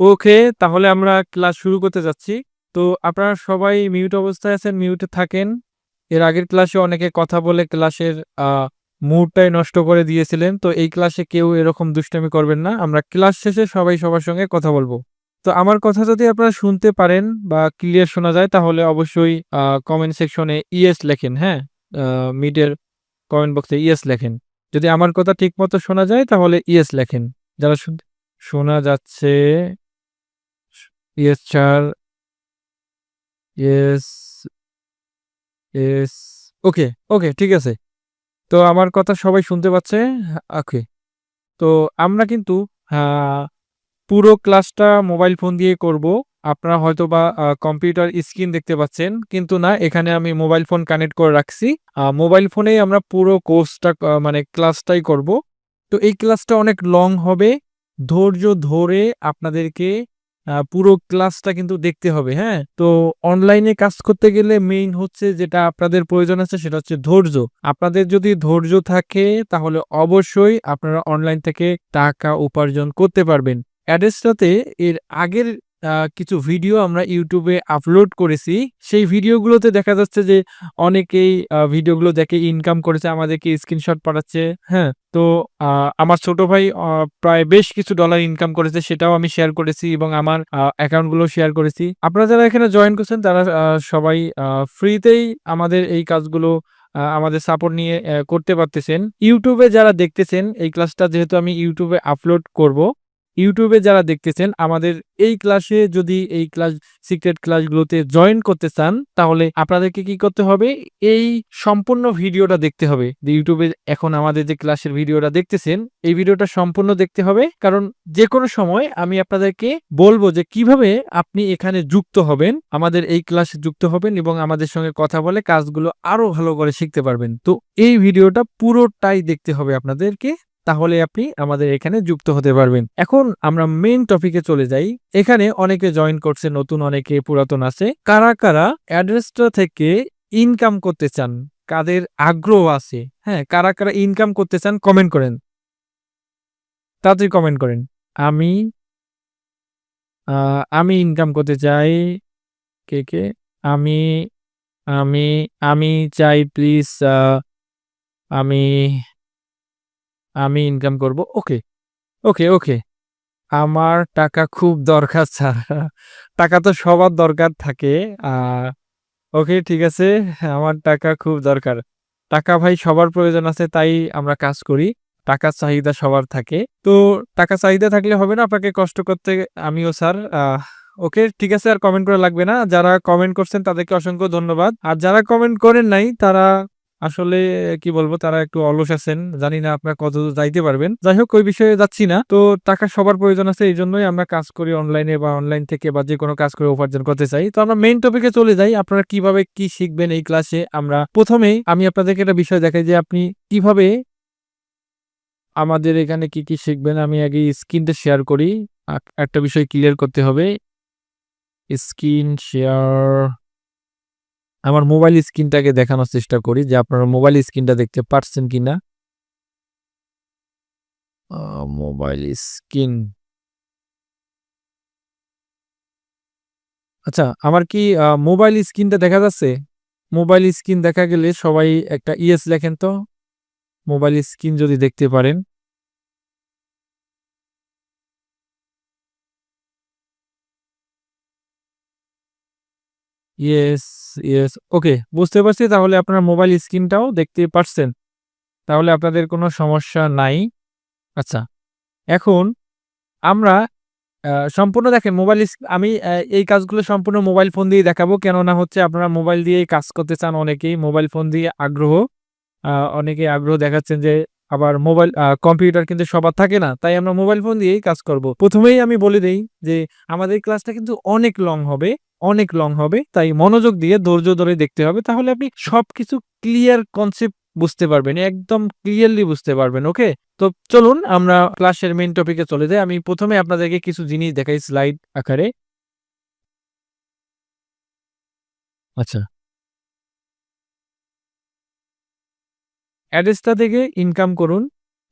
ওকে, তাহলে আমরা ক্লাস শুরু করতে যাচ্ছি। তো আপনারা সবাই মিউট অবস্থায় আছেন, মিউটে থাকেন। এর আগের ক্লাসে অনেকে কথা বলে ক্লাসের মুডটাই নষ্ট করে দিয়েছিলেন। তো এই ক্লাসে কেউ এরকম দুষ্টামি করবেন না। আমরা ক্লাস শেষে সবাই সবার সঙ্গে কথা বলব তো আমার কথা যদি আপনারা শুনতে পারেন বা ক্লিয়ার শোনা যায় তাহলে অবশ্যই কমেন্ট সেকশনে ইয়েস লেখেন, হ্যাঁ? আ মিটের কমেন্ট বক্সে ইয়েস লেখেন। যদি আমার কথা ঠিকমতো শোনা যায় তাহলে ইয়েস লেখেন। যারা শোনা যাচ্ছে yes sir. Yes. Yes. Okay, okay ঠিক আছে। তো আমার কথা সবাই শুনতে পাচ্ছে? ওকে। তো আমরা কিন্তু আ পুরো ক্লাসটা মোবাইল ফোন দিয়ে করব। আপনারা হয়তোবা আ কম্পিউটার স্ক্রিন দেখতে পাচ্ছেন। কিন্তু না এখানে আমি মোবাইল ফোন কানেক্ট করে রাখছি। মোবাইল ফোনেই আমরা পুরো কোর্সটা মানে ক্লাসটাই করব। তো এই ক্লাসটা অনেক লং হবে। ধৈর্য ধরে আপনাদেরকে পুরো ক্লাসটা কিন্তু দেখতে হবে, হ্যাঁ? তো অনলাইনে কাজ করতে গেলে মেইন হচ্ছে যেটা আপনাদের প্রয়োজন আছে সেটা হচ্ছে ধৈর্য। আপনাদের যদি ধৈর্য থাকে তাহলে অবশ্যই আপনারা অনলাইন থেকে টাকা উপার্জন করতে পারবেন। অ্যাড্রেসটাতে এর আগের কিছু ভিডিও আমরা ইউটিউবে আপলোড করেছি। সেই ভিডিওগুলোতে দেখা যাচ্ছে যে অনেকেই ভিডিওগুলো দেখে ইনকাম করেছে, আমাদেরকে স্ক্রিনশট পাঠাচ্ছে, হ্যাঁ? তো আমার ছোট ভাই প্রায় বেশ কিছু ডলার ইনকাম করেছে সেটাও আমি শেয়ার করেছি এবং আমার অ্যাকাউন্টগুলো শেয়ার করেছি। আপনারা যারা এখানে জয়েন করছেন তারা সবাই ফ্রিতেই আমাদের এই কাজগুলো আমাদের সাপোর্ট নিয়ে করতে পারতেছেন। ইউটিউবে যারা দেখতেছেন এই ক্লাসটা যেহেতু আমি ইউটিউবে আপলোড করব। এ যারা দেখতেছেন আমাদের এই ক্লাসে যদি এই ক্লাস সিক্রেট ক্লাসগুলোতে জয়েন করতে চান তাহলে আপনাদেরকে কি করতে হবে? এই সম্পূর্ণ ভিডিওটা দেখতে হবে। YouTube এখন আমাদের যে ক্লাসের ভিডিওটা দেখতেছেন, এই ভিডিওটা সম্পূর্ণ দেখতে হবে। কারণ যে কোনো সময় আমি আপনাদেরকে বলব যে কীভাবে আপনি এখানে যুক্ত হবেন। আমাদের এই ক্লাসে যুক্ত হবেন এবং আমাদের সঙ্গে কথা বলে কাজগুলো আরও ভালো করে শিখতে পারবেন। তো এই ভিডিওটা পুরোটাই দেখতে হবে আপনাদেরকে। তাহলে আপনি আমাদের এখানে যুক্ত হতে পারবেন। এখন আমরা মেইন টপিকে চলে যাই। এখানে অনেকে জয়েন করছে, নতুন অনেকে পুরাতন আছে। কারা, কারা অ্যাড্রেসটা থেকে ইনকাম করতে চান? কাদের আগ্রহ আছে? হ্যাঁ? কারা, কারা ইনকাম করতে চান কমেন্ট করেন। তাড়াতাড়ি কমেন্ট করেন। আমি আমি ইনকাম করতে চাই। কে, কে? আমি, আমি, আমি চাই প্লিজ আমি আমি ইনকাম করব। ওকে, ওকে, ওকে। আমার টাকা খুব দরকার স্যার। টাকা তো সবার দরকার থাকে। ওকে ঠিক আছে। আমার টাকা খুব দরকার। টাকা ভাই সবার প্রয়োজন আছে তাই আমরা কাজ করি। টাকার চাহিদা সবার থাকে। তো টাকা চাহিদা থাকলে হবে না আপনাকে কষ্ট করতে আমিও স্যার ওকে ঠিক আছে আর কমেন্ট করা লাগবে না। যারা কমেন্ট করছেন তাদেরকে অসংখ্য ধন্যবাদ। আর যারা কমেন্ট করেন নাই তারা আসলে কি বলব তারা একটু অলস আছেন। জানি না আপনারা কতদূর যাইতে পারবেন। যাই হোক ওই বিষয়ে যাচ্ছি না। তো টাকা সবার প্রয়োজন আছে এই জন্যই আমরা কাজ করি অনলাইনে বা অনলাইন থেকে বা যে কোনো কাজ করে উপার্জন করতে চাই। তো আমরা মেইন টপিকে চলে যাই। আপনারা কীভাবে কি শিখবেন এই ক্লাসে আমরা প্রথমেই আমি আপনাদেরকে একটা বিষয় দেখাই যে আপনি কীভাবে আমাদের এখানে কি, কি শিখবেন আমি আগে স্ক্রিনটা শেয়ার করি। একটা বিষয় ক্লিয়ার করতে হবে। স্ক্রিন শেয়ার আমার মোবাইল স্ক্রিনটাকে দেখানোর চেষ্টা করি যে আপনারা মোবাইল স্ক্রিনটা দেখতে পারছেন কিনা? Uh mobile screen. আচ্ছা, আমার কি মোবাইল স্ক্রিনটা দেখা যাচ্ছে? মোবাইল স্ক্রিন দেখা গেলে সবাই একটা ইয়েস লেখেন তো। মোবাইল স্ক্রিন যদি দেখতে পারেন। Yes, yes. ওকে বুঝতে পারছি তাহলে আপনার মোবাইল স্ক্রিনটাও দেখতে পারছেন। তাহলে আপনাদের কোনো সমস্যা নাই। আচ্ছা। এখন আমরা সম্পূর্ণ দেখেন মোবাইল আমি এই কাজগুলো সম্পূর্ণ মোবাইল ফোন দিয়ে দেখাবো। কেননা হচ্ছে আপনারা মোবাইল দিয়েই কাজ করতে চান অনেকেই। মোবাইল ফোন দিয়ে আগ্রহ। আ অনেকেই আগ্রহ দেখাচ্ছেন যে আবার মোবাইল কম্পিউটার কিন্তু সবার থাকে না। তাই আমরা মোবাইল ফোন দিয়েই কাজ করব। প্রথমেই আমি বলে দেই যে আমাদের ক্লাসটা কিন্তু অনেক লং হবে, অনেক লং হবে। তাই মনোযোগ দিয়ে ধৈর্য ধরে দেখতে হবে। তাহলে আপনি সবকিছু ক্লিয়ার কনসেপ্ট বুঝতে পারবেন। একদম ক্লিয়ারলি বুঝতে পারবেন। ওকে? তো চলুন আমরা ক্লাসের মেন টপিকে চলে যাই। আমি প্রথমে আপনাদেরকে কিছু জিনিস দেখাই স্লাইড আকারে। আচ্ছা। অ্যাড্রেসটা থেকে ইনকাম করুন।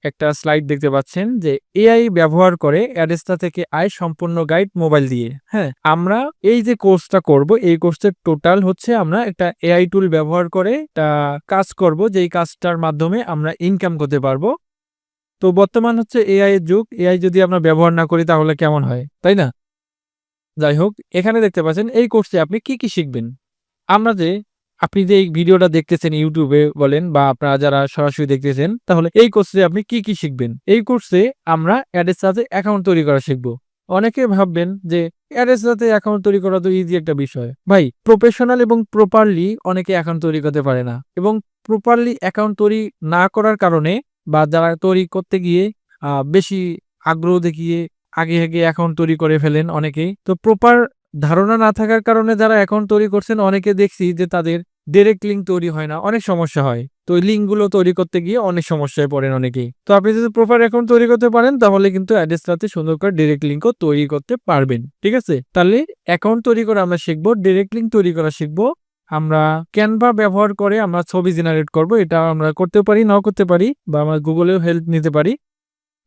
একটা স্লাইড দেখতে পাচ্ছেন যে এআই ব্যবহার করে অ্যাডেস্টা থেকে আয় সম্পূর্ণ গাইড মোবাইল দিয়ে হ্যাঁ? আমরা এই যে কোর্সটা করব, এই কোর্সের টোটাল হচ্ছে আমরা একটা এআই টুল ব্যবহার করে কাজ করব, যেই কাজটার মাধ্যমে আমরা ইনকাম করতে পারব। তো বর্তমান হচ্ছে এআই এর যুগ এআই যদি আমরা ব্যবহার না করি তাহলে কেমন হয়, তাই না? যাই হোক, এখানে দেখতে পাচ্ছেন এই কোর্সে আপনি কি কি শিখবেন? আমরা যে আপনি যে এই ভিডিওটা দেখতেছেন ইউটিউবে বলেন বা আপনারা যারা সরাসরি দেখতেছেন, তাহলে এই কোর্সে আপনি কি কি শিখবেন? এই কোর্সে আমরা অ্যাডের সাথে অ্যাকাউন্ট তৈরি করা শিখব। অনেকে ভাববেন যে অ্যাডের সাথে অ্যাকাউন্ট তৈরি করা তো ইজি একটা বিষয়। ভাই প্রফেশনাল এবং প্রপারলি অনেকে অ্যাকাউন্ট তৈরি করতে পারে না এবং প্রপারলি অ্যাকাউন্ট তৈরি না করার কারণে বা যারা তৈরি করতে গিয়ে বেশি আগ্রহ দেখিয়ে আগে আগে অ্যাকাউন্ট তৈরি করে ফেলেন অনেকেই, তো প্রপার ধারণা না থাকার কারণে যারা অ্যাকাউন্ট তৈরি করছেন, অনেকে দেখছি যে তাদের ডিরেক্ট লিঙ্ক তৈরি হয় না, অনেক সমস্যা হয়। তো ওই লিঙ্কগুলো তৈরি করতে গিয়ে অনেক সমস্যায় পড়েন অনেকেই। তো আপনি যদি প্রপার অ্যাকাউন্ট তৈরি করতে পারেন, তাহলে কিন্তু অ্যাড্রেসটাতে সুন্দর করে ডিরেক্ট লিঙ্কও তৈরি করতে পারবেন, ঠিক আছে? তাহলে অ্যাকাউন্ট তৈরি করে আমরা শিখব ডিরেক্ট লিঙ্ক তৈরি করা শিখব। আমরা ক্যানভা ব্যবহার করে আমরা ছবি জেনারেট করব, এটা আমরা করতেও পারি, নাও করতে পারি, বা আমরা গুগলেও হেল্প নিতে পারি।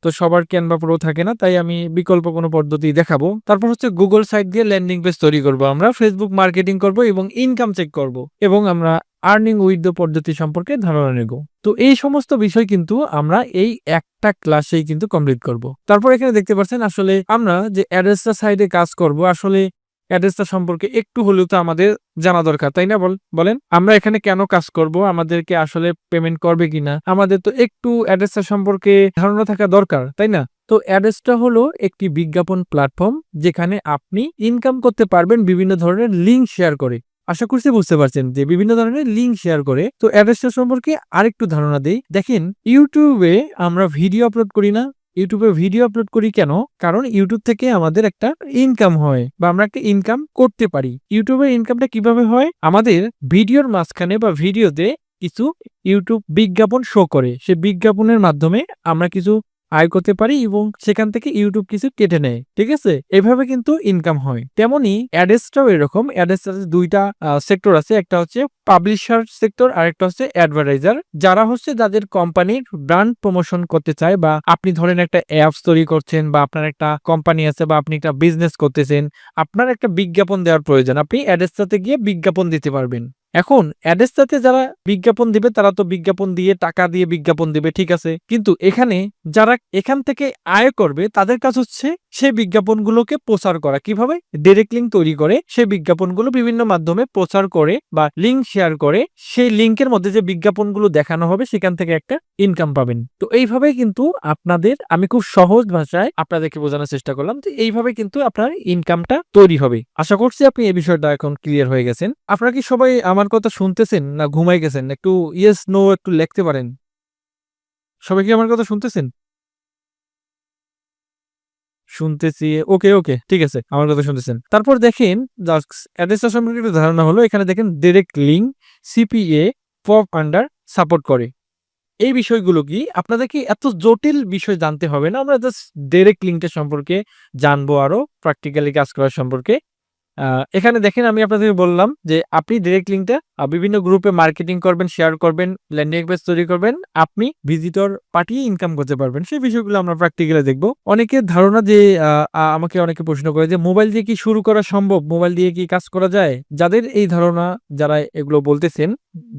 তো সবার ক্যানভা প্রো থাকে না, তাই আমি বিকল্প কোনো পদ্ধতি দেখাবো। তারপর হচ্ছে গুগল সাইট দিয়ে ল্যান্ডিং পেজ তৈরি করব আমরা ফেসবুক মার্কেটিং করব এবং ইনকাম চেক করব এবং আমরা আর্নিং উইথ পদ্ধতি সম্পর্কে ধারণা নেব। তো এই সমস্ত বিষয় কিন্তু আমরা এই একটা ক্লাসেই কিন্তু কমপ্লিট করব। তারপর এখানে দেখতে পাচ্ছেন আসলে আমরা যে অ্যাড্রেসটা সাইডে কাজ করব, আসলে অ্যাড্রেসটা সম্পর্কে একটু হলেও তো আমাদের জানা দরকার, তাই না বল, বলেন? আমরা এখানে কেন কাজ করব? আমাদেরকে আসলে পেমেন্ট করবে কিনা? আমাদের তো একটু অ্যাড্রেসটা সম্পর্কে ধারণা থাকা দরকার, তাই না? তো অ্যাড্রেসটা হলো একটি বিজ্ঞাপন প্ল্যাটফর্ম যেখানে আপনি ইনকাম করতে পারবেন বিভিন্ন ধরনের লিঙ্ক শেয়ার করে। আশা করছি বুঝতে পারছেন যে বিভিন্ন ধরনের লিঙ্ক শেয়ার করে। তো অ্যাড্রেসটা সম্পর্কে আরেকটু ধারণা দেই। দেখেন, ইউটিউবে আমরা ভিডিও আপলোড করি না ইউটিউবে ভিডিও আপলোড করি কেন? কারণ ইউটিউব থেকে আমাদের একটা ইনকাম হয় বা আমরা একটা ইনকাম করতে পারি। ইউটিউবের ইনকামটা কীভাবে হয়? আমাদের ভিডিওর মাঝখানে বা ভিডিওতে কিছু ইউটিউব বিজ্ঞাপন শো করে। সে বিজ্ঞাপনের মাধ্যমে আমরা কিছু আয় করতে পারি এবং সেখান থেকে ইউটিউব কিছু কেটে নেয়, ঠিক আছে? এভাবে কিন্তু ইনকাম হয়। তেমনি অ্যাডেসটাও এরকম। অ্যাডেসটাতে দুইটা সেক্টর আছে। একটা হচ্ছে পাবলিশার সেক্টর আর একটা হচ্ছে অ্যাডভার্টাইজার যারা হচ্ছে যাদের কোম্পানির ব্র্যান্ড প্রমোশন করতে চায় বা আপনি ধরেন একটা অ্যাপস তৈরি করছেন বা আপনার একটা কোম্পানি আছে বা আপনি একটা বিজনেস করতেছেন, আপনার একটা বিজ্ঞাপন দেওয়ার প্রয়োজন। আপনি অ্যাডেসটাতে গিয়ে বিজ্ঞাপন দিতে পারবেন। এখন অ্যাডেসটাতে যারা বিজ্ঞাপন দিবে, তারা তো বিজ্ঞাপন দিয়ে, টাকা দিয়ে বিজ্ঞাপন দিবে, ঠিক আছে? কিন্তু এখানে যারা এখান থেকে আয় করবে, তাদের কাজ হচ্ছে সেই বিজ্ঞাপনগুলোকে প্রচার করা। কীভাবে? ডিরেক্ট লিঙ্ক তৈরি করে সেই বিজ্ঞাপনগুলো বিভিন্ন মাধ্যমে প্রচার করে বা লিঙ্ক শেয়ার করে। সেই লিঙ্কের মধ্যে যে বিজ্ঞাপনগুলো দেখানো হবে, সেখান থেকে একটা ইনকাম পাবেন। তো এইভাবে কিন্তু আপনাদের, আমি খুব সহজ ভাষায় আপনাদেরকে বোঝানোর চেষ্টা করলাম যে এইভাবে কিন্তু আপনার ইনকামটা তৈরি হবে। আশা করছি আপনি এই বিষয়টা এখন ক্লিয়ার হয়ে গেছেন। আপনারা কি সবাই আমার কথা শুনতেছেন না ঘুমাই গেছেন? একটু ইয়েস নো একটু লিখতে পারেন। সবাই কি আমার কথা শুনতেছেন? শুনতেছি ওকে ওকে ঠিক আছে, আমার কথা শুনতেছেন। তারপর দেখেন অ্যাড্রেসটা সম্পর্কে একটু ধারণা হলো, এখানে দেখেন direct link CPA pop under support করে। এই বিষয়গুলো কি? আপনাদেরকে এত জটিল বিষয় জানতে হবে না? আমরা জাস্ট ডিরেক্ট লিঙ্কটা সম্পর্কে জানব আরও প্র্যাকটিক্যালি কাজ করার সম্পর্কে। এখানে দেখেন আমি আপনাদের বললাম যে আপনি ডিরেক্ট লিঙ্কটা বিভিন্ন গ্রুপে মার্কেটিং করবেন শেয়ার করবেন ল্যান্ডিং পেজ তৈরি করবেন, আপনি ভিজিটর পাঠিয়ে ইনকাম করতে পারবেন। সেই বিষয়গুলো আমরা প্র্যাকটিক্যালি দেখব। অনেকের ধারণা যে আমাকে অনেকে প্রশ্ন করে যে মোবাইল দিয়ে কি শুরু করা সম্ভব? মোবাইল দিয়ে কি কাজ করা যায়? যাদের এই ধারণা যারা এগুলো বলতেছেন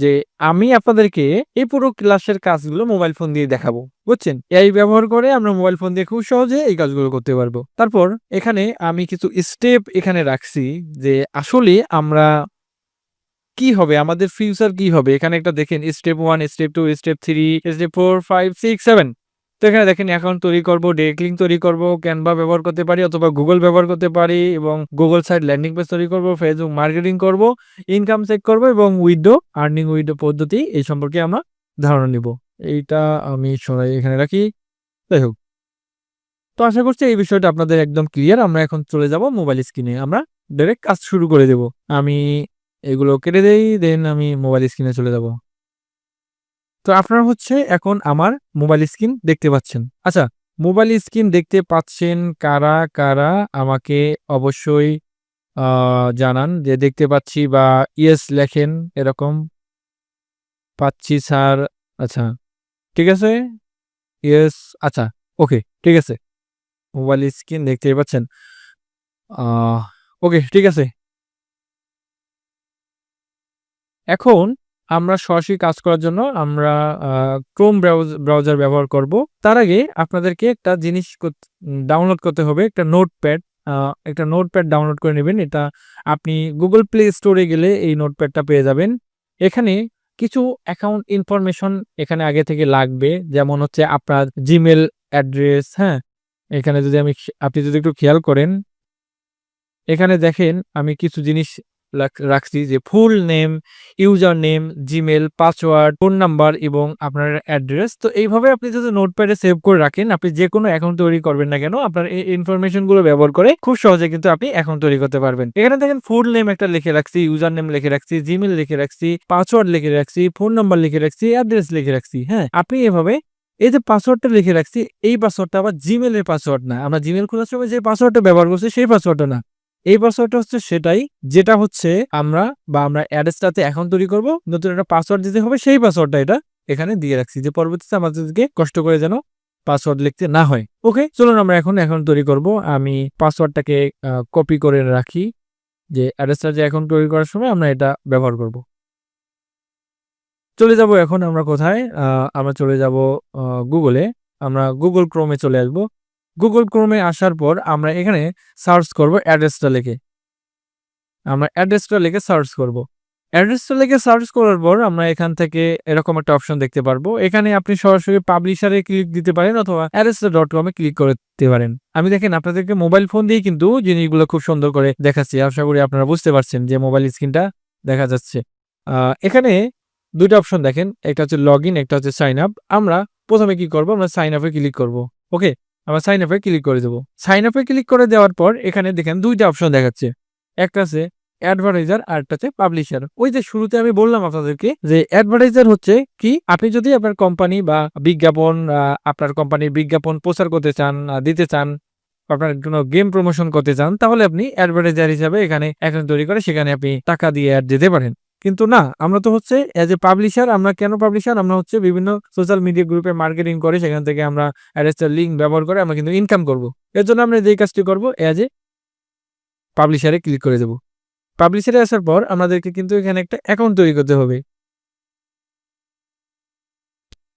যে আমি আপনাদেরকে এই পুরো ক্লাসের কাজগুলো মোবাইল ফোন দিয়ে দেখাবো, বুঝছেন? এই ব্যবহার করে আমরা মোবাইল ফোন দিয়ে খুব সহজে এই কাজগুলো করতে পারব। তারপর এখানে আমি কিছু স্টেপ এখানে রাখছি যে আসলে আমরা কি হবে, আমাদের ফিউচার কি হবে। এখানে একটা দেখেন step one step two step three step four five six seven তো এখানে দেখেন অ্যাকাউন্ট তৈরি করব লিঙ্ক তৈরি করব ক্যানভা ব্যবহার করতে পারি, অথবা গুগল ব্যবহার করতে পারি, এবং গুগল সাইট ল্যান্ডিং পেজ তৈরি করব ফেসবুক মার্কেটিং করব ইনকাম চেক করব, এবং উইডো আর্নিং উইডো পদ্ধতি এই সম্পর্কে আমরা ধারণা নিব। এইটা আমি সরাই, এখানে রাখি। যাই হোক। তো আশা করছি এই বিষয়টা আপনাদের একদম ক্লিয়ার আমরা এখন চলে যাব মোবাইল স্ক্রিনে আমরা ডাইরেক্ট কাজ শুরু করে দেব। আমি এগুলো কেটে দেই দেন আমি মোবাইল স্ক্রিনে চলে যাব। তো আপনারা হচ্ছে এখন আমার মোবাইল স্ক্রিন দেখতে পাচ্ছেন। আচ্ছা মোবাইল স্ক্রিন দেখতে পাচ্ছেন কারা কারা আমাকে অবশ্যই জানান যে দেখতে পাচ্ছি বা ইয়েস লেখেন এরকম। পাচ্ছি স্যার আচ্ছা ঠিক আছে? ইয়েস আচ্ছা ওকে ঠিক আছে। মোবাইল স্ক্রিন দেখতেই পাচ্ছেন। ওকে ঠিক আছে। এখন আমরা সরাসরি কাজ করার জন্য আমরা ক্রোম ব্রাউজার ব্যবহার করব। তার আগে আপনাদেরকে একটা জিনিস ডাউনলোড করতে হবে, একটা নোটপ্যাড একটা নোটপ্যাড ডাউনলোড করে নেবেন। এটা আপনি গুগল প্লে স্টোরে গেলে এই নোটপ্যাডটা পেয়ে যাবেন। এখানে কিছু অ্যাকাউন্ট ইনফরমেশন এখানে আগে থেকে লাগবে, যেমন হচ্ছে আপনার জিমেল অ্যাড্রেস হ্যাঁ? এখানে যদি আমি, আপনি যদি একটু খেয়াল করেন, এখানে দেখেন আমি কিছু জিনিস রাখছি যে full name, user name, Gmail, password, phone number এবং আপনার অ্যাড্রেস। তো এইভাবে আপনি যদি নোটপ্যাডে সেভ করে রাখেন, আপনি যে কোনো অ্যাকাউন্ট তৈরি করবেন না কেন, আপনার এই ইনফরমেশনগুলো ব্যবহার করে খুব সহজে কিন্তু আপনি অ্যাকাউন্ট তৈরি করতে পারবেন। এখানে দেখেন ফুল নেম একটা লিখে রাখছি, ইউজার নেম লিখে রাখছি, জিমেল লিখে রাখছি, পাসওয়ার্ড লিখে রাখছি, ফোন নাম্বার লিখে রাখছি, অ্যাড্রেস লিখে রাখছি হ্যাঁ? আপনি এভাবে এই যে পাসওয়ার্ডটা লিখে রাখছি, এই পাসওয়ার্ডটা আবার জিমেলের পাসওয়ার্ড না। আমরা জিমেল খোলার সময় যে পাসওয়ার্ডটা ব্যবহার করছি, সেই পাসওয়ার্ডটা না। এই পাসওয়ার্ডটা হচ্ছে সেটাই, যেটা হচ্ছে আমরা বা আমরা অ্যাড্রেসটাতে এখন তৈরি করব, নতুন একটা পাসওয়ার্ড দিতে হবে, সেই পাসওয়ার্ডটা এটা এখানে দিয়ে রাখছি, যে পরবর্তীতে আমাদেরকে কষ্ট করে যেন পাসওয়ার্ড লিখতে না হয়। ওকে, চলুন আমরা এখন এখন তৈরি করব। আমি পাসওয়ার্ডটাকে কপি করে রাখি, যে অ্যাড্রেসটা যে এখন তৈরি করার সময় আমরা এটা ব্যবহার করব। চলে যাব এখন আমরা কোথায়? আমরা চলে যাব গুগলে। আমরা গুগল ক্রোমে চলে আসব। গুগল ক্রোমে আসার পর আমরা এখানে সার্চ করব অ্যাড্রেসটা লিখে। আমরা অ্যাড্রেসটা লিখে সার্চ করব। অ্যাড্রেসটা লিখে সার্চ করার পর আমরা এখান থেকে এরকম একটা অপশন দেখতে পারব। এখানে আপনি সরাসরি পাবলিশারে ক্লিক দিতে পারেন অথবা অ্যাড্রেসটা ডট কমে ক্লিক করতে পারেন। আমি দেখেন আপনাদেরকে মোবাইল ফোন দিয়ে কিন্তু জিনিসগুলো খুব সুন্দর করে দেখাচ্ছি। আশা করি আপনারা বুঝতে পারছেন যে মোবাইল স্ক্রিনটা দেখা যাচ্ছে। এখানে দুইটা অপশন দেখেন। একটা হচ্ছে লগ একটা হচ্ছে সাইন আপ আমরা প্রথমে কি করব? আমরা সাইন আপে ক্লিক করব। ওকে আমরা সাইন আপে ক্লিক করে দেবো। সাইন আপে ক্লিক করে দেওয়ার পর এখানে দেখেন দুইটা অপশন দেখাচ্ছে। একটা আছে অ্যাডভার্টাইজার আর একটা পাবলিশার ওই যে শুরুতে আমি বললাম আপনাদেরকে যে অ্যাডভার্টাইজার হচ্ছে কি? আপনি যদি আপনার কোম্পানি বা বিজ্ঞাপন আপনার কোম্পানির বিজ্ঞাপন প্রচার করতে চান দিতে চান, আপনার কোনো গেম প্রমোশন করতে চান, তাহলে আপনি অ্যাডভার্টাইজার হিসাবে এখানে অ্যাকাউন্ট তৈরি করে সেখানে আপনি টাকা দিয়ে অ্যাড দিতে পারেন। কিন্তু না, আমরা তো হচ্ছে এজ এ পাবলিশার আমরা কেন পাবলিশার আমরা হচ্ছে বিভিন্ন সোশ্যাল মিডিয়া গ্রুপে মার্কেটিং করে, সেখান থেকে আমরা অ্যাড্রেসটার লিঙ্ক ব্যবহার করে আমরা কিন্তু ইনকাম করব। এর জন্য আমরা যেই কাজটি করব এজ এ পাবলিশারে ক্লিক করে দেব। পাবলিশারে আসার পর আমাদেরকে কিন্তু এখানে একটা অ্যাকাউন্ট তৈরি করতে হবে।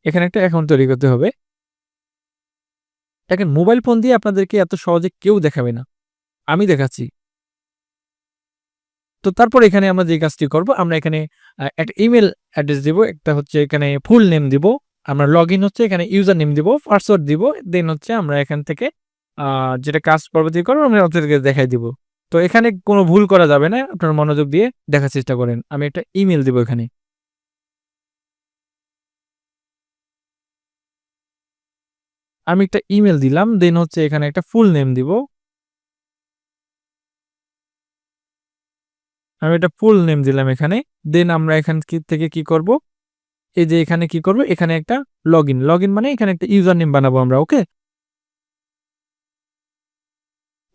এখানে একটা অ্যাকাউন্ট তৈরি করতে হবে। এখন মোবাইল ফোন দিয়ে আপনাদেরকে এত সহজে কেউ দেখাবে না। আমি দেখাচ্ছি। তো তারপর এখানে আমরা যে কাজটি করব, আমরা এখানে একটা ইমেল অ্যাড্রেস দিব, একটা হচ্ছে এখানে ফুল নেম দিব, আমরা লগ হচ্ছে এখানে ইউজার নেম দিব পাসওয়ার্ড দিব দেন হচ্ছে আমরা এখান থেকে যেটা কাজ পরবর্তী করব, আমরা আপনাদেরকে দেখাই দিব। তো এখানে কোনো ভুল করা যাবে না, আপনার মনোযোগ দিয়ে দেখার চেষ্টা করেন। আমি একটা ইমেল দিব এখানে। আমি একটা ইমেল দিলাম দেন হচ্ছে এখানে একটা ফুল নেম দিব। আমি এটা ফুল নেম দিলাম এখানে। দেন আমরা এখান থেকে কি করব? এই যে এখানে কি করব? এখানে একটা লগ ইন লগ ইন মানে এখানে একটা ইউজার নেম বানাবো আমরা ওকে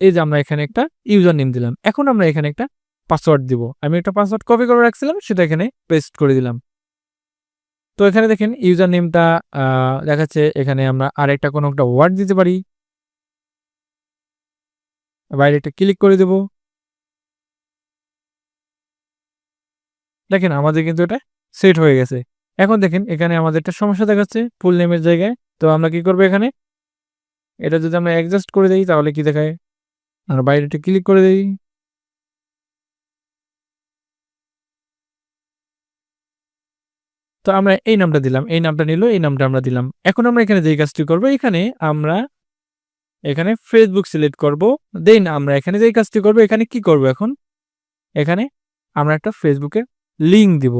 এই যে আমরা এখানে একটা ইউজার নেম দিলাম। এখন আমরা এখানে একটা পাসওয়ার্ড দিব। আমি একটা পাসওয়ার্ড কপি করে রাখছিলাম, সেটা এখানে পেস্ট করে দিলাম। তো এখানে দেখেন ইউজার নেমটা দেখাচ্ছে এখানে আমরা আর একটা কোনো একটা ওয়ার্ড দিতে পারি। বাইরে একটা ক্লিক করে দেবো। দেখেন আমাদের কিন্তু এটা সেট হয়ে গেছে। এখন দেখেন এখানে আমাদের একটা সমস্যা দেখাচ্ছে ফুল নেমের জায়গায়। তো আমরা কি করব এখানে? এটা যদি আমরা অ্যাডজাস্ট করে দিই তাহলে কি দেখায়? আমরা বাইরেটা ক্লিক করে দিই। তো আমরা এই নামটা দিলাম, এই নামটা নিল, এই নামটা আমরা দিলাম। এখন আমরা এখানে যেই কাজটি করব, এখানে আমরা এখানে ফেসবুক সিলেক্ট করব। দেন আমরা এখানে যে কাজটি করব, এখানে কি করব এখন? এখানে আমরা একটা ফেসবুকের লিঙ্ক দিব।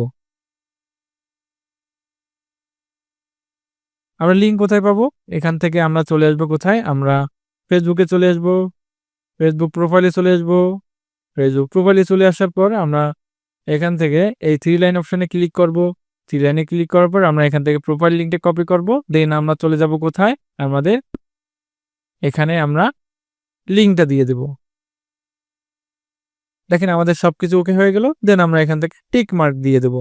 আমরা লিঙ্ক কোথায় পাবো? এখান থেকে আমরা চলে আসব কোথায়? আমরা ফেসবুকে চলে আসব ফেসবুক প্রোফাইলে চলে আসব। ফেসবুক প্রোফাইলে চলে আসার পর আমরা এখান থেকে এই থ্রি লাইন অপশানে ক্লিক করব। থ্রি লাইনে ক্লিক করার পর আমরা এখান থেকে প্রোফাইল লিঙ্কটা কপি করব। দেন আমরা চলে যাব কোথায়? আমাদের এখানে আমরা লিঙ্কটা দিয়ে দেবো। দেখেন আমাদের সবকিছু ওকে হয়ে গেল দেন আমরা এখান থেকে টিক মার্ক দিয়ে দেব।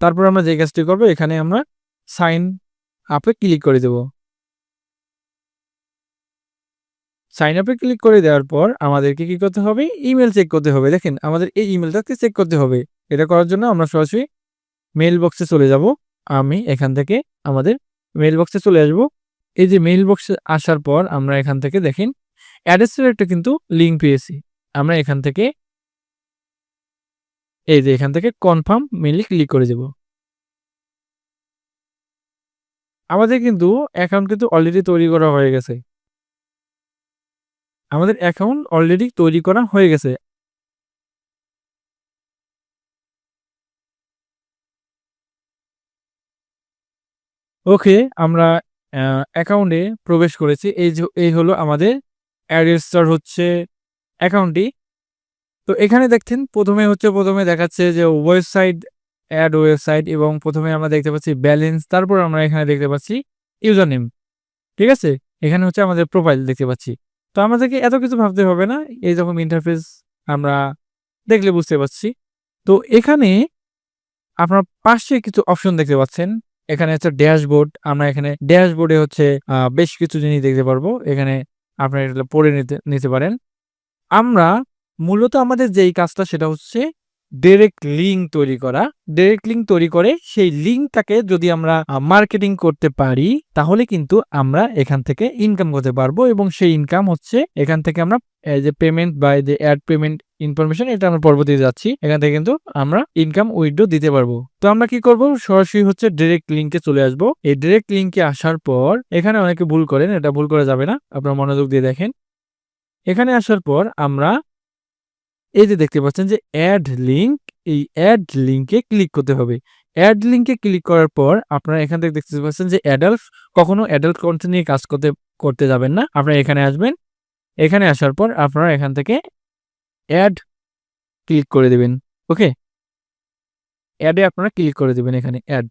তারপর আমরা যে কাজটি করব, এখানে আমরা সাইন আপে ক্লিক করে দেব। সাইন আপে ক্লিক করে দেওয়ার পর আমাদেরকে কি করতে হবে? ইমেল চেক করতে হবে। দেখেন আমাদের এই ইমেলটাকে চেক করতে হবে। এটা করার জন্য আমরা সরাসরি মেল বক্সে চলে যাব। আমি এখান থেকে আমাদের মেল বক্সে চলে আসব। এই যে মেল বক্সে আসার পর আমরা এখান থেকে দেখেন অ্যাড্রেসের একটা কিন্তু লিঙ্ক পেয়েছি। আমরা এখান থেকে এই যে এখান থেকে কনফার্ম মেইলে ক্লিক করে দেব। আমাদের কিন্তু অ্যাকাউন্ট কিন্তু অলরেডি তৈরি করা হয়ে গেছে। আমাদের অ্যাকাউন্ট অলরেডি তৈরি করা হয়ে গেছে। ওকে আমরা অ্যাকাউন্টে প্রবেশ করেছি। এই এই হলো আমাদের অ্যাড্রেসটার হচ্ছে অ্যাকাউন্টটি। তো এখানে দেখছেন প্রথমে হচ্ছে, প্রথমে দেখাচ্ছে যে ওয়েবসাইট, অ্যাড ওয়েবসাইট এবং প্রথমে আমরা দেখতে পাচ্ছি ব্যালেন্স, তারপর আমরা এখানে দেখতে পাচ্ছি ইউজার নেম ঠিক আছে? এখানে হচ্ছে আমাদের প্রোফাইল দেখতে পাচ্ছি। তো আমাদেরকে এত কিছু ভাবতে হবে না, এই রকম ইন্টারফেস আমরা দেখলে বুঝতে পারছি। তো এখানে আপনার পাশে কিছু অপশন দেখতে পাচ্ছেন। এখানে হচ্ছে ড্যাশবোর্ড, আমরা এখানে ড্যাশবোর্ডে হচ্ছে বেশ কিছু জিনিস দেখতে পারব। এখানে আপনার এটা পড়ে নিতে নিতে পারেন। আমরা মূলত আমাদের যেই কাজটা সেটা হচ্ছে ডিরেক্ট লিঙ্ক তৈরি করা ডিরেক্ট লিঙ্ক তৈরি করে সেই লিঙ্কটাকে যদি আমরা মার্কেটিং করতে পারি, তাহলে কিন্তু আমরা এখান থেকে ইনকাম করতে পারব এবং সেই ইনকাম হচ্ছে এখান থেকে আমরা যে পেমেন্ট বা যে অ্যাড পেমেন্ট ইনফরমেশন এটা আমরা পরবর্তীতে যাচ্ছি, এখান থেকে কিন্তু আমরা ইনকাম উইড্রো দিতে পারব। তো আমরা কি করব? সরাসরি হচ্ছে ডিরেক্ট লিঙ্কে চলে আসব। এই ডিরেক্ট লিঙ্কে আসার পর, এখানে অনেকে ভুল করেন, এটা ভুল করা যাবে না, আপনারা মনোযোগ দিয়ে দেখেন। এখানে আসার পর আমরা এই যে দেখতে পাচ্ছেন যে অ্যাড লিঙ্ক এই অ্যাড লিঙ্কে ক্লিক করতে হবে। অ্যাড লিঙ্কে ক্লিক করার পর আপনারা এখান থেকে দেখতে পাচ্ছেন যে অ্যাডাল্ট কখনো অ্যাডাল্ট কন্টেন্ট নিয়ে কাজ করতে করতে যাবেন না। আপনারা এখানে আসবেন, এখানে আসার পর আপনারা এখান থেকে অ্যাড ক্লিক করে দেবেন ওকে অ্যাডে আপনারা ক্লিক করে দেবেন এখানে অ্যাড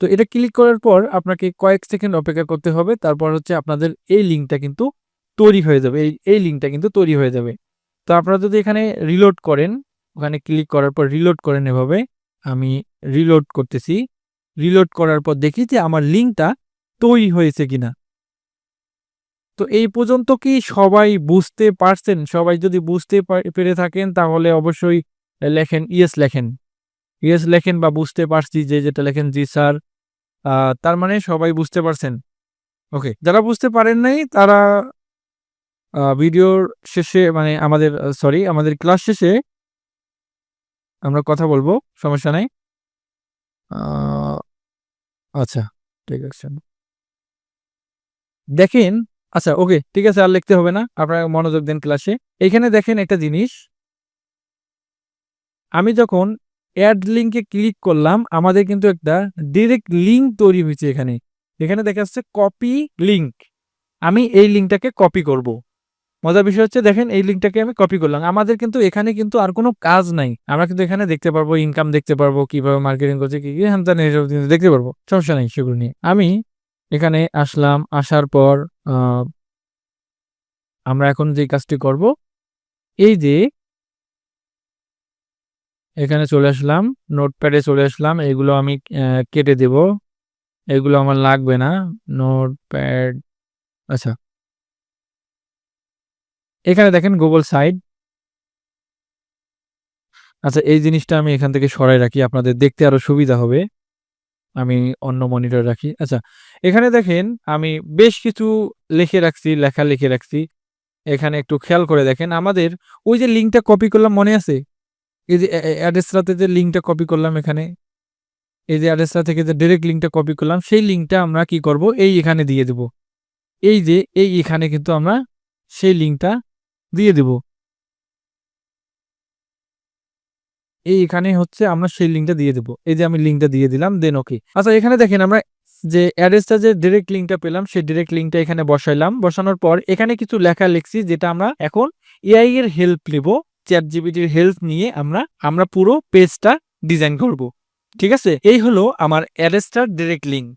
তো এটা ক্লিক করার পর আপনাকে কয়েক সেকেন্ড অপেক্ষা করতে হবে, তারপর হচ্ছে আপনাদের এই লিঙ্কটা কিন্তু তৈরি হয়ে যাবে, এই এই লিঙ্কটা কিন্তু তৈরি হয়ে যাবে। তো আপনারা যদি এখানে রিলোড করেন, ওখানে ক্লিক করার পর রিলোড করেন এভাবে, আমি রিলোড করতেছি। রিলোড করার পর দেখি যে আমার লিঙ্কটা তৈরি হয়েছে কিনা। তো এই পর্যন্ত কি সবাই বুঝতে পারছেন? সবাই যদি বুঝতে পেরে থাকেন, তাহলে অবশ্যই লেখেন ইয়েস লেখেন। ইয়েস লেখেন বা বুঝতে পারছি যে যেটা লেখেন, জি স্যার। তার মানে সবাই বুঝতে পারছেন। ওকে, যারা বুঝতে পারেন নাই, তারা ভিডিওর শেষে মানে আমাদের সরি আমাদের ক্লাস শেষে আমরা কথা বলব, সমস্যা নাই। আচ্ছা ঠিক আছে দেখেন আচ্ছা ওকে ঠিক আছে, আর লিখতে হবে না, আপনারা মনোযোগ দেন ক্লাসে। এখানে দেখেন একটা জিনিস। আমি যখন অ্যাড লিঙ্কে ক্লিক করলাম, আমাদের কিন্তু একটা ডিরেক্ট লিঙ্ক তৈরি হয়েছে এখানে। এখানে দেখা যাচ্ছে কপি লিঙ্ক আমি এই লিঙ্কটাকে কপি করব। মজার বিষয় হচ্ছে, দেখেন এই লিঙ্কটাকে আমি কপি করলাম। আমাদের কিন্তু এখানে কিন্তু আর কোনো কাজ নাই। আমরা কিন্তু এখানে দেখতে পারব ইনকাম দেখতে পারব, কীভাবে মার্কেটিং করছে, কি কি হ্যান দেখতে পারব। সমস্যা নেই সেগুলো নিয়ে। আমি এখানে আসলাম, আসার পর আমরা এখন যে কাজটি করব, এই যে এখানে চলে আসলাম নোটপ্যাডে চলে আসলাম, এগুলো আমি কেটে দেব। এগুলো আমার লাগবে না নোটপ্যাড আচ্ছা। এখানে দেখেন গুগল সাইড আচ্ছা এই জিনিসটা আমি এখান থেকে সরাই রাখি, আপনাদের দেখতে আরও সুবিধা হবে। আমি অন্য মনিটর রাখি। আচ্ছা এখানে দেখেন আমি বেশ কিছু লিখে রাখছি, লেখা লিখে রাখছি। এখানে একটু খেয়াল করে দেখেন, আমাদের ওই যে লিঙ্কটা কপি করলাম মনে আছে? এই যে অ্যাড্রেসটাতে যে লিঙ্কটা কপি করলাম এখানে। এই যে অ্যাড্রেসটা থেকে যে ডিরেক্ট লিঙ্কটা কপি করলাম, সেই লিঙ্কটা আমরা কি করব? এই এখানে দিয়ে দেব। এই যে, এই এখানে কিন্তু আমরা সেই লিঙ্কটা দিয়ে দেব। এই এখানে হচ্ছে আমরা সেই লিঙ্কটা দিয়ে দেবো। এই যে আমি লিঙ্কটা দিয়ে দিলাম দেন ওকে আচ্ছা এখানে দেখেন আমরা যে অ্যাড্রেসটা যে ডিরেক্ট লিঙ্কটা পেলাম, সেই ডিরেক্ট লিঙ্কটা এখানে বসাইলাম। বসানোর পর এখানে কিছু লেখা লিখছি যেটা আমরা এখন এআই এর হেল্প নেব চ্যাট জিবিটির হেল্প নিয়ে আমরা আমরা পুরো পেজটা ডিজাইন করব। ঠিক আছে? এই হলো আমার অ্যাড্রেসটার ডিরেক্ট লিঙ্ক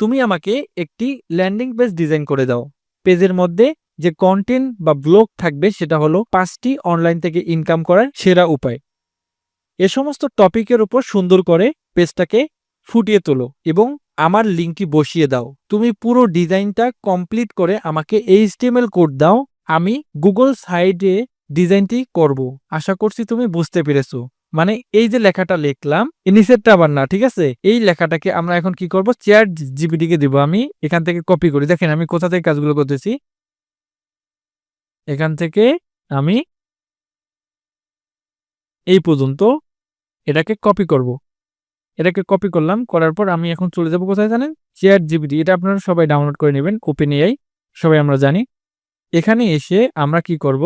তুমি আমাকে একটি ল্যান্ডিং পেজ ডিজাইন করে দাও। পেজের মধ্যে যে কন্টেন্ট বা ব্লগ থাকবে সেটা হলো পাঁচটি অনলাইন থেকে ইনকাম করার সেরা উপায়। এ সমস্ত টপিকের উপর সুন্দর করে পেজটাকে ফুটিয়ে তোলো এবং আমার লিঙ্কটি বসিয়ে দাও। তুমি পুরো ডিজাইনটা কমপ্লিট করে আমাকে এইচটিএমএল কোড দাও, আমি গুগল সাইডে ডিজাইনটি করব। আশা করছি তুমি বুঝতে পেরেছ। মানে এই যে লেখাটা লিখলাম নিচেরটা আবার না, ঠিক আছে? এই লেখাটাকে আমরা এখন কি করব? চেয়ার জিপিটিকে দিব। আমি এখান থেকে কপি করি। দেখেন আমি কোথা থেকে কাজগুলো করতেছি? এখান থেকে আমি এই পর্যন্ত এটাকে কপি করব। এটাকে কপি করলাম, করার পর আমি এখন চলে যাব কোথায় জানেন? চেয়ার জিবিটি এটা আপনারা সবাই ডাউনলোড করে নেবেন ওপেন এআই সবাই আমরা জানি। এখানে এসে আমরা কি করব?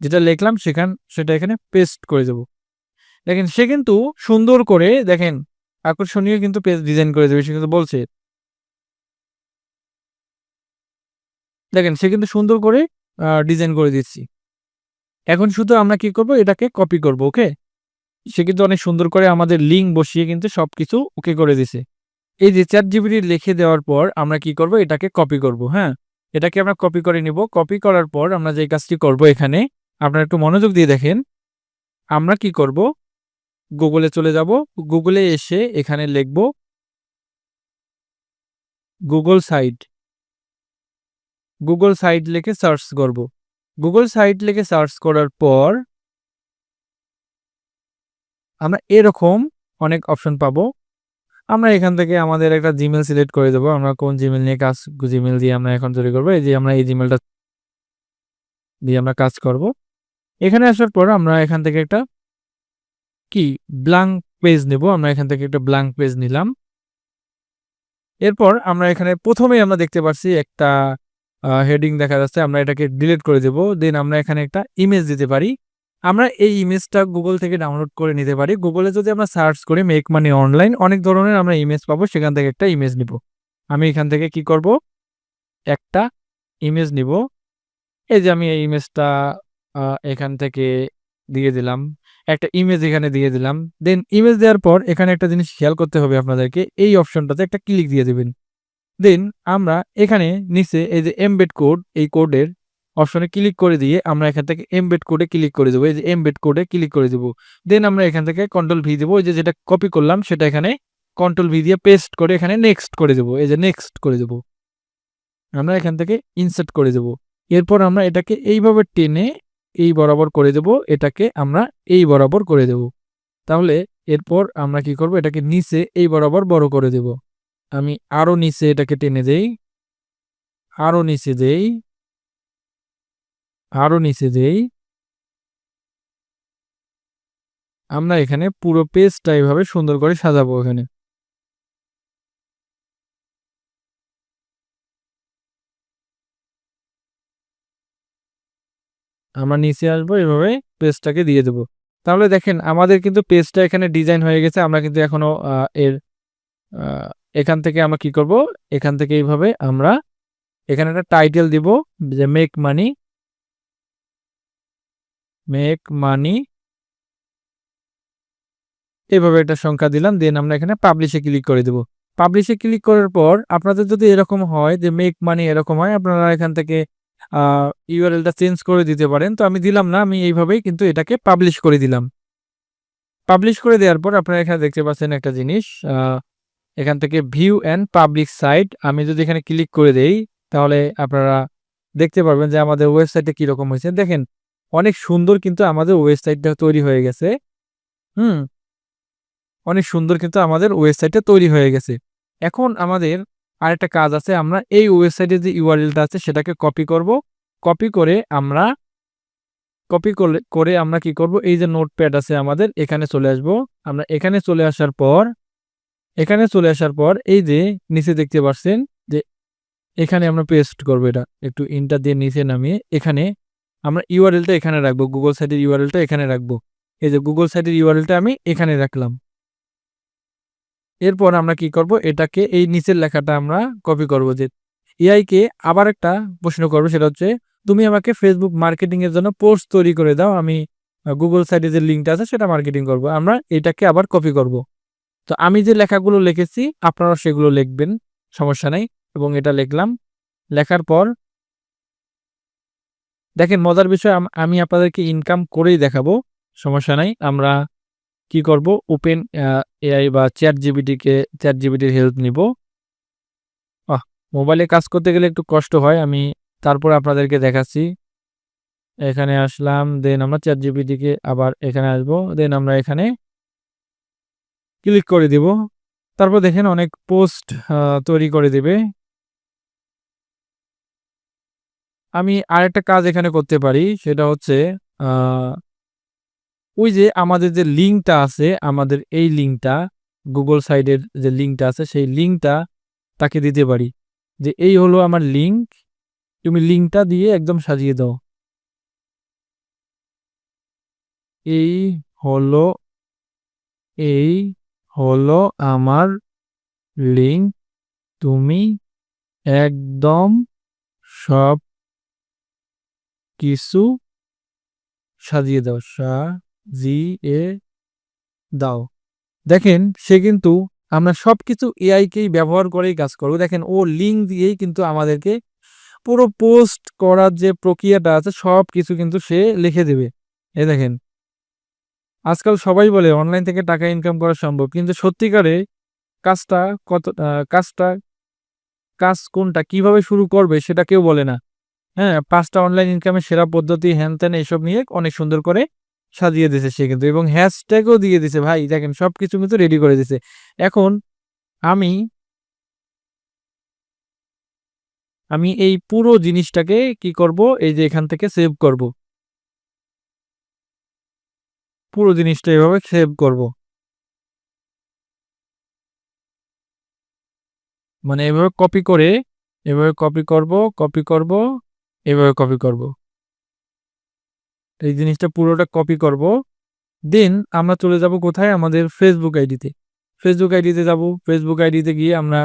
যেটা লিখলাম সেখান, সেটা এখানে পেস্ট করে দেব। দেখেন, সে কিন্তু সুন্দর করে, দেখেন, আকর্ষণীয় কিন্তু পেজ ডিজাইন করে দেবে, সে কিন্তু বলছে। দেখেন, সে কিন্তু সুন্দর করে ডিজাইন করে দিচ্ছি এখন শুধু আমরা কি করব? এটাকে কপি করব ওকে সে কিন্তু অনেক সুন্দর করে আমাদের লিঙ্ক বসিয়ে কিন্তু সব কিছু ওকে করে দিছে এই যে চ্যাট জিবিটি লিখে দেওয়ার পর আমরা কি করব? এটাকে কপি করব হ্যাঁ? এটাকে আমরা কপি করে নিব। কপি করার পর আমরা যে কাজটি করব এখানে, আপনারা একটু মনোযোগ দিয়ে দেখেন। আমরা কি করব? গুগলে চলে যাব। গুগলে এসে এখানে লিখব গুগল সাইট গুগল সাইট লিখে সার্চ করব। গুগল সাইট লিখে সার্চ করার পর আমরা এরকম অনেক অপশন পাবো। আমরা এখান থেকে আমাদের একটা জিমেল সিলেক্ট করে দেবো। আমরা কোন জিমেল নিয়ে কাজ জিমেল দিয়ে আমরা এখন তৈরি করব। এই যে আমরা এই জিমেলটা দিয়ে আমরা কাজ করব। এখানে আসার পর আমরা এখান থেকে একটা কি ব্ল্যাঙ্ক পেজ নেব। আমরা এখান থেকে একটা ব্ল্যাঙ্ক পেজ নিলাম। এরপর আমরা এখানে প্রথমেই আমরা দেখতে পাচ্ছি একটা হেডিং দেখা যাচ্ছে, আমরা এটাকে ডিলিট করে দেব। দেন আমরা এখানে একটা ইমেজ দিতে পারি। আমরা এই ইমেজটা গুগল থেকে ডাউনলোড করে নিতে পারি। গুগলে যদি আমরা সার্চ করি মেক মানি অনলাইন অনেক ধরনের আমরা ইমেজ পাবো। সেখান থেকে একটা ইমেজ নিব। আমি এখান থেকে কি করব? একটা ইমেজ নিব। এই যে আমি এই ইমেজটা এখান থেকে দিয়ে দিলাম। একটা ইমেজ এখানে দিয়ে দিলাম। দেন ইমেজ দেওয়ার পর এখানে একটা জিনিস খেয়াল করতে হবে আপনাদেরকে। এই অপশনটাতে একটা ক্লিক দিয়ে দেবেন। দেন আমরা এখানে নিচে এই যে এমবেড কোড এই কোডের অপশনে ক্লিক করে দিয়ে আমরা এখান থেকে এমবেড কোডে ক্লিক করে দেবো। এই যে এমবেড কোডে ক্লিক করে দেবো। দেন আমরা এখান থেকে কন্ট্রোল ভি দেবো। এই যে যেটা কপি করলাম, সেটা এখানে কন্ট্রোল ভি দিয়ে পেস্ট করে এখানে নেক্সট করে দেবো। এই যে নেক্সট করে দেবো। আমরা এখান থেকে ইনসার্ট করে দেবো। এরপর আমরা এটাকে এইভাবে টেনে এই বরাবর করে দেব। এটাকে আমরা এই বরাবর করে দেব। তাহলে এরপর আমরা কি করব? এটাকে নিচে এই বরাবর বড় করে দেব। আমি আরও নিচে এটাকে টেনে দেই। আরও নিচে দেই। আরও নিচে দেই। আমরা এখানে পুরো পেজটা এইভাবে সুন্দর করে সাজাবো এখানে। আমরা নিচে আসব, এভাবে পেজটাকে দিয়ে দেবো। তাহলে দেখেন, আমাদের কিন্তু পেজটা এখানে ডিজাইন হয়ে গেছে, আমরা কিন্তু এখনও এর এখান থেকে আমরা কি করব? এখান থেকে এইভাবে আমরা এখানে একটা টাইটেল দিব যে মেক মানি মেক মানি এভাবে একটা সংখ্যা দিলাম দেন আমরা এখানে পাবলিশে ক্লিক করে দেব। পাবলিশে ক্লিক করার পর আপনাদের যদি এরকম হয় যে মেক মানি এরকম হয়, আপনারা এখান থেকে ইউআরএলটা চেঞ্জ করে দিতে পারেন। তো আমি দিলাম না, আমি এইভাবেই কিন্তু এটাকে পাবলিশ করে দিলাম। পাবলিশ করে দেওয়ার পর আপনারা এখানে দেখতে পাচ্ছেন একটা জিনিস এখান থেকে ভিউ অ্যান্ড পাবলিক সাইট আমি যদি এখানে ক্লিক করে দেই, তাহলে আপনারা দেখতে পারবেন যে আমাদের ওয়েবসাইটে কীরকম হয়েছে। দেখেন, অনেক সুন্দর কিন্তু আমাদের ওয়েবসাইটটা তৈরি হয়ে গেছে। হুম, অনেক সুন্দর কিন্তু আমাদের ওয়েবসাইটটা তৈরি হয়ে গেছে। এখন আমাদের আরেকটা কাজ আছে, আমরা এই ওয়েবসাইটে যে ইউআরএলটা আছে, সেটাকে কপি করব। কপি করে আমরা কপি করে আমরা কি করব? এই যে নোটপ্যাড আছে আমাদের, এখানে চলে আসব। আমরা এখানে চলে আসার পর এখানে চলে আসার পর এই যে নিচে দেখতে পাচ্ছেন যে এখানে আমরা পেস্ট করব এটা। একটু ইন্টার দিয়ে নিচে নামিয়ে এখানে আমরা ইউআরএলটা এখানে রাখব। গুগল সাইটের ইউআরএলটা এখানে রাখব। এই যে গুগল সাইটের ইউআরএলটা আমি এখানে রাখলাম। এরপর আমরা কি করব? এটাকে এই নিচের লেখাটা আমরা কপি করব যে এআইকে আবার একটা প্রশ্ন করব, সেটা হচ্ছে, তুমি আমাকে ফেসবুক মার্কেটিংয়ের জন্য পোস্ট তৈরি করে দাও। আমি গুগল সাইটে যে লিঙ্কটা আছে, সেটা মার্কেটিং করব। আমরা এটাকে আবার কপি করব। তো আমি যে লেখাগুলো লিখেছি আপনারা সেগুলো লিখবেন, সমস্যা নাই। এবং এটা লিখলাম। লেখার পর দেখেন, মজার বিষয় আমি আপনাদেরকে ইনকাম করেই দেখাবো, সমস্যা নাই। আমরা কি করব? ওপেন এআই বা চ্যাট জিবিটিকে চ্যাট জিবিটির হেল্প নিব। আহ মোবাইলে কাজ করতে গেলে একটু কষ্ট হয়। আমি তারপর আপনাদেরকে দেখাচ্ছি। এখানে আসলাম, দেন আমরা চ্যাট জিবিটিকে আবার এখানে আসব, দেন আমরা এখানে ক্লিক করে দিব। তারপর দেখেন অনেক পোস্ট তৈরি করে দিবে। আমি আরেকটা কাজ এখানে করতে পারি, সেটা হচ্ছে ওই যে আমাদের যে লিঙ্কটা আছে, আমাদের এই লিঙ্কটা, গুগল সাইডের যে লিঙ্কটা আছে, সেই লিঙ্কটা তাকে দিতে পারি। যে এই হলো আমার লিঙ্ক, তুমি লিঙ্কটা দিয়ে একদম সাজিয়ে দাও। এই হলো, এই হলো আমার লিঙ্ক তুমি একদম সব কিছু সাজিয়ে দাও সাজিয়ে দাও। দেখেন, সে কিন্তু আমরা সব কিছু এআইকেই ব্যবহার করেই কাজ করব। দেখেন, ও লিঙ্ক দিয়েই কিন্তু আমাদেরকে পুরো পোস্ট করার যে প্রক্রিয়াটা আছে সব কিছু কিন্তু সে লিখে দেবে। এ দেখেন আজকাল সবাই বলে অনলাইন থেকে টাকা ইনকাম করা সম্ভব, কিন্তু সত্যিকারে কাজটা কত কাজটা, কাজ কোনটা, কীভাবে শুরু করবে সেটা কেউ বলে না। হ্যাঁ পাঁচটা অনলাইন ইনকামের সেরা পদ্ধতি, হ্যান ত্যান এসব নিয়ে অনেক সুন্দর করে সাজিয়ে দিছে সে কিন্তু, এবং হ্যাশট্যাগও দিয়ে দিছে ভাই দেখেন সব কিছু কিন্তু রেডি করে দিছে এখন আমি আমি এই পুরো জিনিসটাকে কি করব, এই যে এখান থেকে সেভ করব। পুরো জিনিসটা এভাবে সেভ করব। মানে এভাবে কপি করে, এভাবে কপি করব কপি করব, এভাবে কপি করব। এই জিনিসটা পুরোটা কপি করব। দেন আমরা চলে যাব কোথায়? আমাদের ফেসবুক আইডিতে ফেসবুক আইডিতে যাব। ফেসবুক আইডিতে গিয়ে আমরা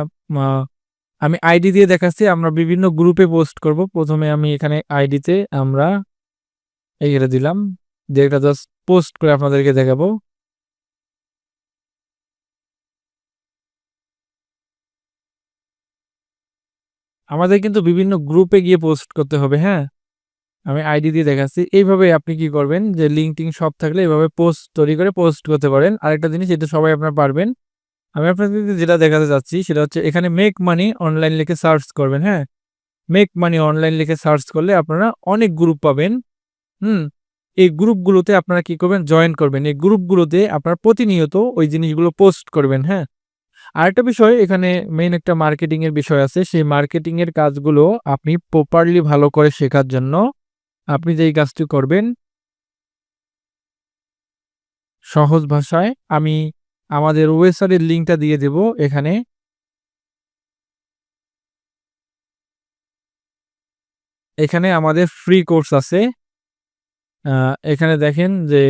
আমি আইডি দিয়ে দেখাচ্ছি। আমরা বিভিন্ন গ্রুপে পোস্ট করব। প্রথমে আমি এখানে আইডিতে আমরা এইটা দিলাম। দিয়ে একটা জাস্ট পোস্ট করে আপনাদেরকে দেখাবো। আমাদের কিন্তু বিভিন্ন গ্রুপে গিয়ে পোস্ট করতে হবে হ্যাঁ? আমি আইডি দিয়ে দেখাচ্ছি। এইভাবে আপনি কি করবেন? যে লিঙ্ক টিঙ্ক সব থাকলে এইভাবে পোস্ট তৈরি করে পোস্ট করতে পারেন। আরেকটা জিনিস, এটা সবাই আপনার পারবেন। আমি আপনাদেরকে যেটা দেখাতে চাচ্ছি সেটা হচ্ছে এখানে মেক মানি অনলাইন লিখে সার্চ করবেন হ্যাঁ? মেক মানি অনলাইন লিখে সার্চ করলে আপনারা অনেক গ্রুপ পাবেন। হুম? এই গ্রুপগুলোতে আপনারা কি করবেন? জয়েন করবেন। এই গ্রুপগুলোতে আপনার প্রতিনিয়ত ওই জিনিসগুলো পোস্ট করবেন হ্যাঁ? আরেকটা বিষয়, এখানে মেইন একটা মার্কেটিং এর বিষয় আছে। সেই মার্কেটিং এর কাজগুলো আপনি প্রপারলি ভালো করে শেখার জন্য আপনি যেই কাজটি করবেন সহজ ভাষায় আমি আমাদের ওয়েবসাইটের লিঙ্কটা দিয়ে দেব এখানে। এখানে আমাদের ফ্রি কোর্স আছে। এখানে দেখেন যে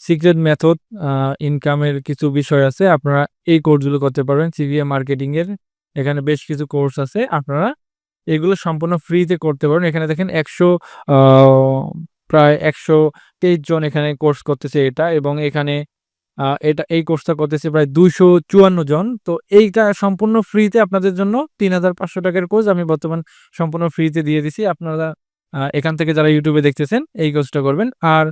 সিক্রেট মেথড ইনকামের কিছু বিষয় আছে। আপনারা এই কোর্সগুলো করতে পারবেন সিভিএ মার্কেটিংয়ের এখানে বেশ কিছু কোর্স আছে, আপনারা এগুলো সম্পূর্ণ ফ্রিতে করতে পারবেন। এখানে দেখেন একশো প্রায় একশো তেইশ জন এখানে কোর্স করতেছে এটা এবং এখানে এটা, এই কোর্সটা করতেছে প্রায় দুইশো চুয়ান্ন জন। তো এইটা সম্পূর্ণ ফ্রিতে আপনাদের জন্য তিন হাজার পাঁচশো টাকার কোর্স আমি বর্তমান সম্পূর্ণ ফ্রিতে দিয়ে দিছি। আপনারা এখান থেকে যারা ইউটিউবে দেখতেছেন, এই কোর্সটা করবেন। আর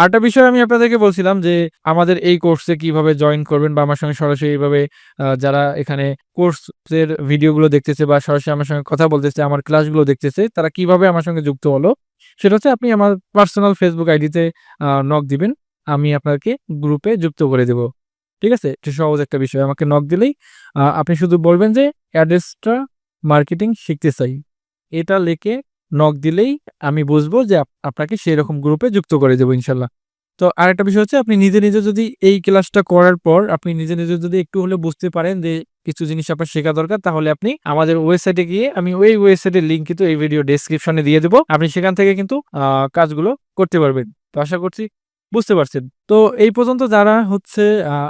আরেকটা বিষয় আমি আপনাদেরকে বলছিলাম যে, আমাদের এই কোর্সে কীভাবে জয়েন করবেন বা আমার সঙ্গে সরাসরি এইভাবে যারা এখানে কোর্সের ভিডিওগুলো দেখতেছে বা সরাসরি আমার সঙ্গে কথা বলতেছে, আমার ক্লাসগুলো দেখতেছে, তারা কীভাবে আমার সঙ্গে যুক্ত হলো, সেটা হচ্ছে আপনি আমার পার্সোনাল ফেসবুক আইডিতে নক দিবেন, আমি আপনাকে গ্রুপে যুক্ত করে দেব। ঠিক আছে? এটা সহজ একটা বিষয়, আমাকে নক দিলেই আপনি শুধু বলবেন যে অ্যাড্রেসটা মার্কেটিং শিখতে চাই। এটা লেখে নক দিলেই আমি বুঝব যে আপনাকে সেই রকম গ্রুপে যুক্ত করে দেবো, ইনশাল্লাহ। তো আরেকটা বিষয় হচ্ছে, আপনি নিজে নিজে যদি এই ক্লাসটা করার পর আপনি নিজে নিজে যদি একটু হলে বুঝতে পারেন যে কিছু জিনিস আপনার শেখা দরকার, তাহলে আপনি আমাদের ওয়েবসাইটে গিয়ে আমি ওই ওয়েবসাইটের লিঙ্ক কিন্তু এই ভিডিও ডেসক্রিপশনে দিয়ে দেবো। আপনি সেখান থেকে কিন্তু কাজগুলো করতে পারবেন। তো আশা করছি বুঝতে পারছেন। তো এই পর্যন্ত যারা হচ্ছে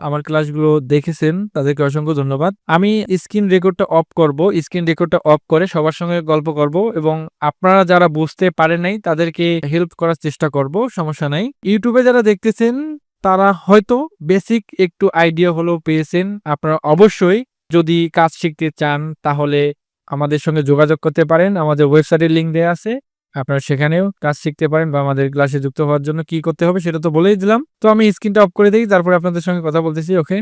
আমার ক্লাসগুলো দেখেছেন, তাদেরকে অসংখ্য ধন্যবাদ। আমি স্ক্রিন রেকর্ডটা অফ করব, স্ক্রিন রেকর্ডটা অফ করে সবার সঙ্গে গল্প করব এবং আপনারা যারা বুঝতে পারেন নাই, তাদেরকে হেল্প করার চেষ্টা করব, সমস্যা নাই। ইউটিউবে যারা দেখতেছেন, তারা হয়তো বেসিক একটু আইডিয়া হলেও পেয়েছেন। আপনারা অবশ্যই যদি কাজ শিখতে চান, তাহলে আমাদের সঙ্গে যোগাযোগ করতে পারেন। আমাদের ওয়েবসাইটের লিঙ্ক দেওয়া আছে। আপনারা সেখানেও কাজ শিখতে পারেন বা আমাদের ক্লাসে যুক্ত হওয়ার জন্য কি করতে হবে সেটা তো বলেই দিলাম। তো আমি স্ক্রিনটা অফ করে দিই, তারপরে আপনাদের সঙ্গে কথা বলতেছি ওকে।